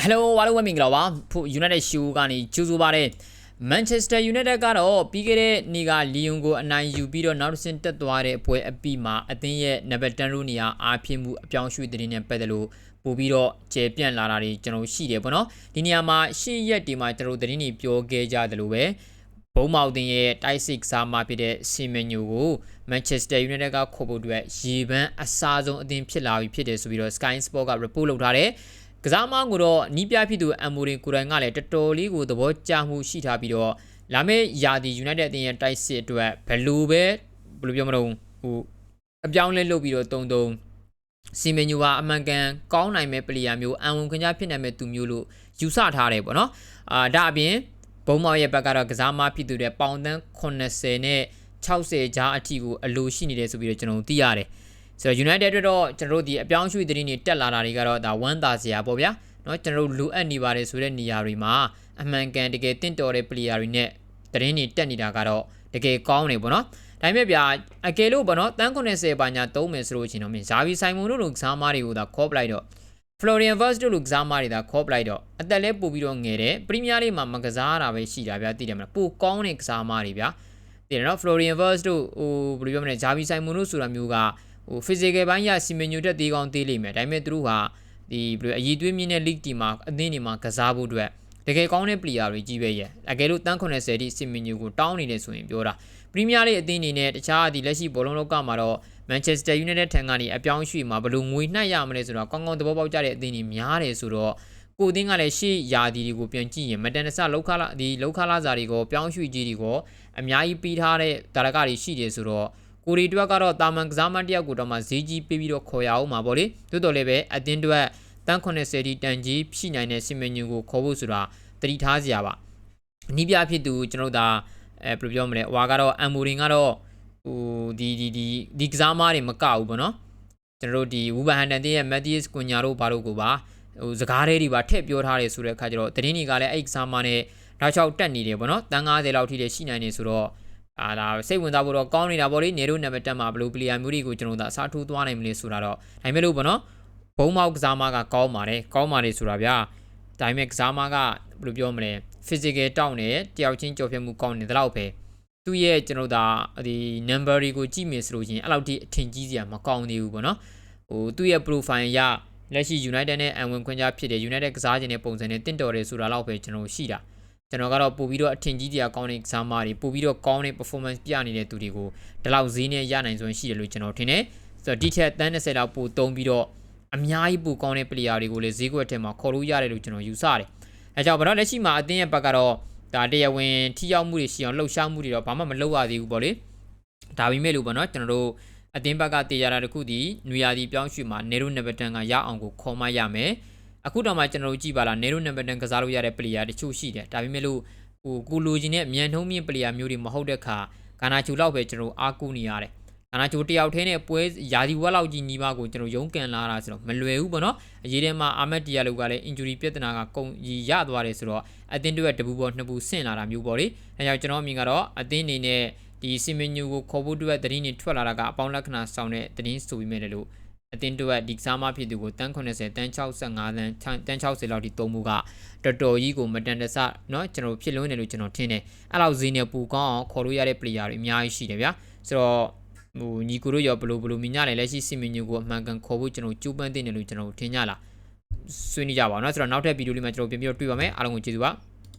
ဟယ်လိုဝါလုံးဝမင်္ဂလာပါဖို့ United Show ကနေကြိုးဆိုပါရစေ Manchester United ကတော့ပြီးခဲ့တဲ့နေ့ကလီယွန်ကိုအနိုင်ယူပြီးတော့နောက်တစ်ဆင့်တက်သွားတဲ့ပွဲအပြီးမှာအသင်းရဲ့နံပါတ်10ရိုနေရာအားဖြင့်မှုအပြောင်းရွှေ့တဲ့နဲ့ပတ်သက်လို့ပို့ပြီးတော့ကျေပြန့်လာတာတွေကျွန်တော်ရှိတယ်ပေါ့နော်ဒီနေရာမှာရှေ့ရက်ဒီမှာကျွန်တော်သတင်းတွေပြောခဲ့ကြတယ်လို့ပဲဘုံမောက်တင်ရဲ့တိုက်စစ်စားမှဖြစ်တဲ့ဆီမန်ညိုကို Manchester United ကခေါ်ဖို့အတွက်ရေပန်းအစားဆုံးအသင်းဖြစ်လာပြီဖြစ်တယ်ဆိုပြီးတော့ Sky Sport က report လုပ်ထားတယ် ကစားမကိုတော့နီးပြဖြစ်သူအမ်မိုရင်ကိုရိုင်ကလည်းတော်တော်လေးကိုသဘောကျမှုရှိထားပြီးတော့လာမယ့်ယာဒီ United အသင်းရဲ့တိုက်စစ်အတွက်ဘယ်လိုပဲဘယ်လိုပြောမလို့ဟိုအပြောင်းလဲလုပ်ပြီးတော့တုံတုံစီမင်ညူဟာအမှန်ကန်ကောင်းနိုင်မဲ့ပလီယာမျိုးအံဝန်ခွင့်ကြားဖြစ်နိုင်မဲ့သူမျိုးလို့ယူဆထားတယ်ပေါ့နော်အာဒါအပြင်ဘုံမောင်ရဲ့ဘက်ကတော့ကစားမဖြစ်သူတဲ့ပေါင်တန်း80နဲ့60ကြားအထိကိုအလိုရှိနေတယ်ဆိုပြီးတော့ကျွန်တော်သိရတယ် ဆိုတော့ United အတွက်တော့ကျွန်တော်တို့ဒီအပြောင်းရွှေ့သတင်းတွေတက်လာတာတွေကတော့ဒါဝမ်းသာစရာပေါ့ဗျာเนาะကျွန်တော်တို့လိုအပ်နေပါတယ်ဆိုတဲ့နေရာတွေမှာအမှန်ကန်တကယ်တင့်တော်တဲ့ player တွေနဲ့သတင်းတွေတက်နေတာကတော့တကယ်ကောင်းနေပေါ့နော်ဒါပေမဲ့ဗျာအကယ်လို့ပေါ့နော်တန်း90ပါညာသုံးမယ်ဆိုလို့ချင်းတော့မြင်ဇာဗီဆိုင်မွန်တို့လိုကစားမားတွေကိုသာခေါ်ပလိုက်တော့ Florian Wirtz တို့လိုကစားမားတွေသာခေါ်ပလိုက်တော့အသက်လဲပို့ပြီးတော့ငယ်တယ်ပရီးမီးယားလိမှာမကစားတာပဲရှိတာဗျာသိတယ်မလားပိုကောင်းတဲ့ကစားမားတွေဗျာသိတယ်နော် Florian Wirtz တို့ဟိုဘယ်လိုပြောမလဲဇာဗီဆိုင်မွန်တို့ဆိုတာမျိုးက ဟို physical ဘိုင်းရစီမင်ညိုတက်သေးကောင်းသေးလိမ့်မယ်ဒါပေမဲ့သူတို့ဟာဒီဘယ်လိုအည်သွေးမြင့်တဲ့ league team မှာအသင်းတွေမှာကစားဖို့အတွက်တကယ်ကောင်းတဲ့ player တွေကြီးပဲရဲ့အကယ်လို့တန်း80တိစီမင်ညိုကိုတောင်းနေတယ်ဆိုရင်ပြောတာပရီးမီးယားလိအသင်းအနေနဲ့တခြားဒီလက်ရှိဘောလုံးလောကမှာတော့ Manchester United ထံကနေအပြောင်းရွှေ့မှာဘယ်လိုငွေနှိုက်ရမလဲဆိုတော့ကောင်းကောင်းသဘောပေါက်ကြတဲ့အသင်းတွေများတယ်ဆိုတော့ကိုအသင်းကလည်းရှေ့ယာဒီတွေကိုပြန်ကြည့်ရင်မတန်တဆလောက်ခလာဒီလောက်ခလာစာတွေကိုပြောင်းရွှေ့ကြီးတွေကိုအများကြီးပြီးထားတဲ့တာရကတွေရှိတယ်ဆိုတော့ ကိုရီတွက်ကတော့တာမန်ကစားမတယောက်ကိုတော့မှဈေးကြီးပေးပြီးတော့ခေါ်ရအောင်မှာပေါ့လေတိုးတော်လည်းပဲအသင်းတွက်တန်း80ဒီတန်ကြီးရှိနိုင်တဲ့စီမံညူကိုခေါ်ဖို့ဆိုတာတတိထားစရာပါအနီးပြဖြစ်သူကျွန်တော်တို့ဒါအဲဘယ်လိုပြောမလဲဟွာကတော့အမ်မိုရင်ကတော့ဟိုဒီဒီဒီဒီကစားမားတွေမကဘူးပေါ့နော်ကျွန်တော်တို့ဒီဝူဘန်ဟန်တန်တင်းရဲ့မက်သီးစ်ကွန်ညာတို့ဘာလို့ကိုပါဟိုစကားတွေပါထည့်ပြောထားတယ်ဆိုတဲ့အခါကျတော့သတင်းတွေကလည်းအဲ့ကစားမားနဲ့ဓာတ်ချောက်တက်နေတယ်ပေါ့နော်တန်း90လောက်ထိလည်းရှိနိုင်နေဆိုတော့ အာဒါစိတ်ဝင်စားဖို့တော့ကောင်းနေတာပေါ့လေနေတို့နံပါတ်တက်မှာဘလို့ပလီယာမျိုးတွေကိုကျွန်တော်တို့အစားထိုးသွားနိုင်မလဲဆိုတာတော့ဒါပေမဲ့လို့ပေါ့နော်ဘုံမောက်ကစားမကကောင်းပါတယ်ကောင်းပါတယ်ဆိုတာဗျာဒါပေမဲ့ကစားမကဘယ်လိုပြောမလဲ physical တောင်းတယ်တယောက်ချင်းကြော်ဖြတ်မှုကောင်းတယ်ဒါတော့ပဲသူ့ရဲ့ကျွန်တော်ဒါဒီ number တွေကိုကြည့်မယ်ဆိုလို့ချင်းအဲ့လောက်ထိအထင်ကြီးစရာမကောင်းသေးဘူးပေါ့နော်ဟိုသူ့ရဲ့ profile ရလက်ရှိ United နဲ့အန်ဝင်ခွင့်ကြားဖြစ်တဲ့ United ကစားခြင်းတဲ့ပုံစံနဲ့တင့်တော်တယ်ဆိုတာတော့ပဲကျွန်တော်ရှိတာ ကျွန်တော်ကတော့ပို့ပြီးတော့အထင်ကြီးတရားကောင်းတဲ့ကစားမတွေပို့ပြီးတော့ကောင်းတဲ့ performance ပြနေတဲ့သူတွေကိုဒီလောက်ဈေးနဲ့ရနိုင်စွမ်းရှိတယ်လို့ကျွန်တော်ထင်တယ်ဆိုတော့ဒီထက်တန်း30လောက်ပို့သုံးပြီးတော့အများကြီးပိုကောင်းတဲ့ player တွေကိုလည်းဈေးကွက်ထဲမှာခေါ်လို့ရတယ်လို့ကျွန်တော်ယူဆတယ်အဲကြောင့်ဘာလို့လက်ရှိမှာအသင်းရဲ့ဘက်ကတော့ဒါတရားဝင်ထိရောက်မှုတွေရှိအောင်လှုပ်ရှားမှုတွေတော့ဘာမှမလုပ်ရသေးဘူးပေါ့လေဒါပေမဲ့လို့ပေါ့နော်ကျွန်တော်တို့အသင်းဘက်ကတေရတာတခုဒီနွေရာသီပြောင်းရွှေ့မှာနေရိုနံပါတ်10ကရအောင်ကိုခေါ်မရမယ် အခုတော့မှကျွန်တော်တို့ကြည့်ပါလားနေရိုနံပါတ်10ကစားလို့ရတဲ့ player တချို့ရှိတယ်ဒါပေမဲ့လို့ဟိုကိုလိုချင်တဲ့မြန်နှုံးမြင့် player မျိုးတွေမဟုတ်တဲ့ခါဂါနာချူလောက်ပဲကျွန်တော်အားကိုးနေရတယ်ဂါနာချူတယောက်တည်းနဲ့ပွဲယာဒီဝက်လောက်ကြီးညီမကိုကျွန်တော်ရုံးကန်လာတာဆိုတော့မလွယ်ဘူးပေါ့နော်အရေးထဲမှာအာမက်တီယာလူကလည်း injury ပြဿနာကကုန်ရရသွားတယ်ဆိုတော့အသင်းတို့ရဲ့တပူပေါ်နှစ်ပူဆင့်လာတာမျိုးပေါ့လေအဲကြောင့်ကျွန်တော်အမြင်ကတော့အသင်းအနေနဲ့ဒီစီမင်ညူကိုခေါ်ဖို့အတွက်သတင်းတွေထွက်လာတာကအပေါင်းလက္ခဏာဆောင်တဲ့သတင်းဆိုပြီးမဲ့လို့ အတင်းတို့ဒီကစားမဖြစ်သူကိုတန်း80တန်း65တန်းတန်း60လောက်ထိသုံးမှုကတော်တော်ကြီးကိုမတန်တဆเนาะကျွန်တော်ဖြစ်လွန်းတယ်လို့ကျွန်တော်ထင်တယ်အဲ့လောက်ဈေးနဲ့ပူကောင်းအောင်ခေါ်လို့ရတဲ့ player တွေအများကြီးရှိတယ်ဗျာဆိုတော့ဟိုညီကိုတို့ရောဘလို့ဘလို့မြင်ကြတယ်လက်ရှိစီမင်ညူကိုအမှန်ကန်ခေါ်ဖို့ကျွန်တော်ကြိုးပမ်းသင့်တယ်လို့ကျွန်တော်ထင်ကြလားဆွေးနွေးကြပါအောင်เนาะဆိုတော့နောက်ထပ်ဗီဒီယိုလေးမှာကျွန်တော်ပြန်ပြီးတော့တွေ့ပါမယ်အားလုံးကိုကျေးဇူးပါ